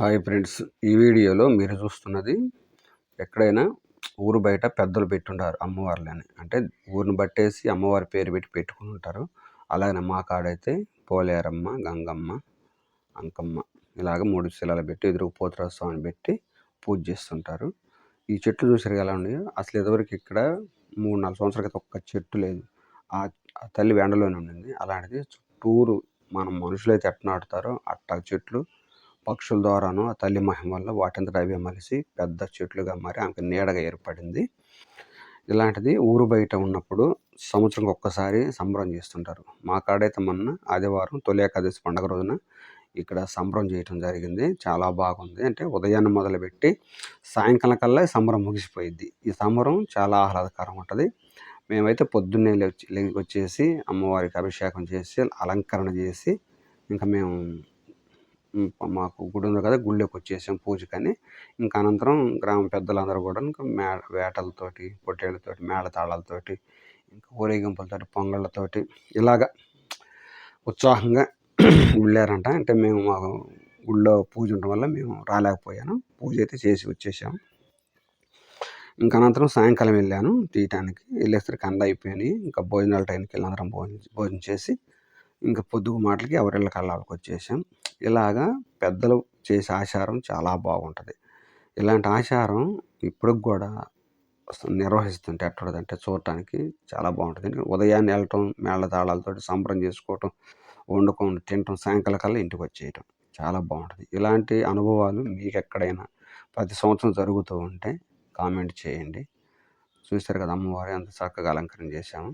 Hi friends ఈ వీడియోలో మీరు చూస్తున్నది ఎక్కడైనా ఊరు బయట పెద్దలు పెట్టుంటారు అమ్మవార్లని. అంటే ఊరిని బట్టేసి అమ్మవారి పేరు పెట్టి పెట్టుకుని ఉంటారు. అలాగే మా కాడైతే పోలేరమ్మ గంగమ్మ అంకమ్మ ఇలాగ మూడు శిలాలు పెట్టి ఎదురుకు పోతురాజు స్వామిని పెట్టి పూజ చేస్తుంటారు. ఈ చెట్లు చూసారు ఎలా ఉన్నాయో అసలు ఇదివరకు ఇక్కడ మూడు నాలుగు సంవత్సరాల క్రితం ఒక్క చెట్టు లేదు. ఆ తల్లి వెండలోనే ఉండింది. అలాంటిది చుట్టూరు మనం మనుషులైతే ఎట్ట నాటుతారో అట్ట చెట్లు పక్షుల ద్వారాను ఆ తల్లి మహిమ వల్ల వాటింతట అవే మలిసి పెద్ద చెట్లుగా మారి ఆమెకు నీడగా ఏర్పడింది. ఇలాంటిది ఊరు బయట ఉన్నప్పుడు సంవత్సరంకి ఒక్కసారి సంబరం చేస్తుంటారు. మా కాడైతే మొన్న ఆదివారం తొలి ఏకాదశి పండుగ రోజున ఇక్కడ సంబరం చేయటం జరిగింది. చాలా బాగుంది. అంటే ఉదయాన్నే మొదలుపెట్టి సాయంకాలం కల్లా సంబరం ముగిసిపోయింది ఈ సంబరం చాలా ఆహ్లాదకరం ఉంటుంది. మేమైతే పొద్దున్నే లేచి వచ్చేసి అమ్మవారికి అభిషేకం చేసి అలంకరణ చేసి ఇంకా మేము మాకు గుడి ఉంది కదా గుళ్ళోకి వచ్చేసాం పూజకని. ఇంకా అనంతరం గ్రామ పెద్దలందరూ కూడా ఇంకా మే వేటలతోటి పొట్టేళ్ళతోటి మేళతాళాలతోటి ఇంకా ఊరేగింపులతోటి పొంగళ్ళతోటి ఇలాగ ఉత్సాహంగా వెళ్ళారంట. అంటే మేము మాకు గుళ్ళో పూజ ఉండడం వల్ల మేము రాలేకపోయాను. పూజ అయితే చేసి వచ్చేసాం. ఇంకా అనంతరం సాయంకాలం వెళ్ళాను తీయటానికి. వెళ్ళేసరికి అంద అయిపోయినాయి ఇంకా భోజనాల టైంకి వెళ్ళి అందరం భోజనం భోజనం చేసి ఇంకా పొద్దుగు మాటలకి ఎవరిళ్ళ కళ్ళకి వచ్చేసాం ఇలాగా పెద్దలు చేసే ఆచారం చాలా బాగుంటుంది. ఇలాంటి ఆచారం ఇప్పటికి కూడా నిర్వహిస్తుంటే ఎట్టడదంటే చూడటానికి చాలా బాగుంటుంది. ఉదయాన్నే వెళ్ళటం మేళ తాళాలతో సంబరం చేసుకోవటం వండుకొని తినటం సాయంకాలం కల్లా ఇంటికి వచ్చేయటం చాలా బాగుంటుంది. ఇలాంటి అనుభవాలు మీకు ఎక్కడైనా ప్రతి సంవత్సరం జరుగుతూ ఉంటే కామెంట్ చేయండి. చూశారు కదా అమ్మవారు ఎంత చక్కగా అలంకరణ చేశాము.